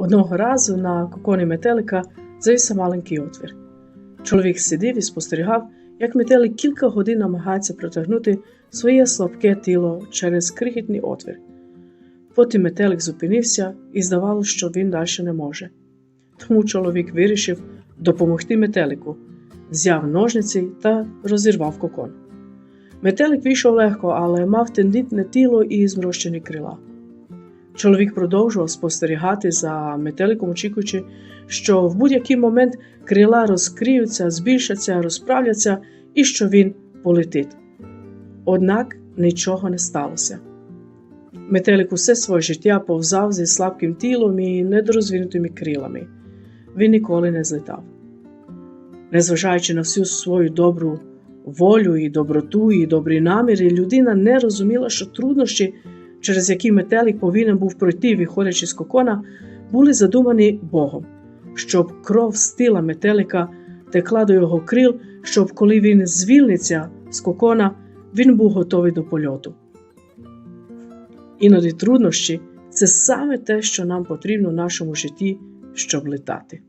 Одного разу на коконі метелика завівся маленький отвір. Чоловік сидів і спостерігав, як метелик кілька годин намагається протягнути своє слабке тіло через крихітний отвір. Потім метелик зупинився і здавалося, що він далі не може. Тому чоловік вирішив допомогти метелику, взяв ножниці та розірвав кокон. Метелик вийшов легко, але мав тендітне тіло і змрощені крила. Чоловік продовжував спостерігати за метеликом, очікуючи, що в будь-який момент крила розкриються, збільшаться, розправляться і що він полетить. Однак нічого не сталося. Метелик усе своє життя повзав зі слабким тілом і недорозвинутими крилами. Він ніколи не злетав. Незважаючи на всю свою добру волю і доброту, і добрі наміри, людина не розуміла, що труднощі, через які метелик повинен був пройти, виходячи з кокона, були задумані Богом, щоб кров з тила метелика текла до його крил, щоб коли він звільниться з кокона, він був готовий до польоту. Іноді труднощі це саме те, що нам потрібно в нашому житті, щоб летати.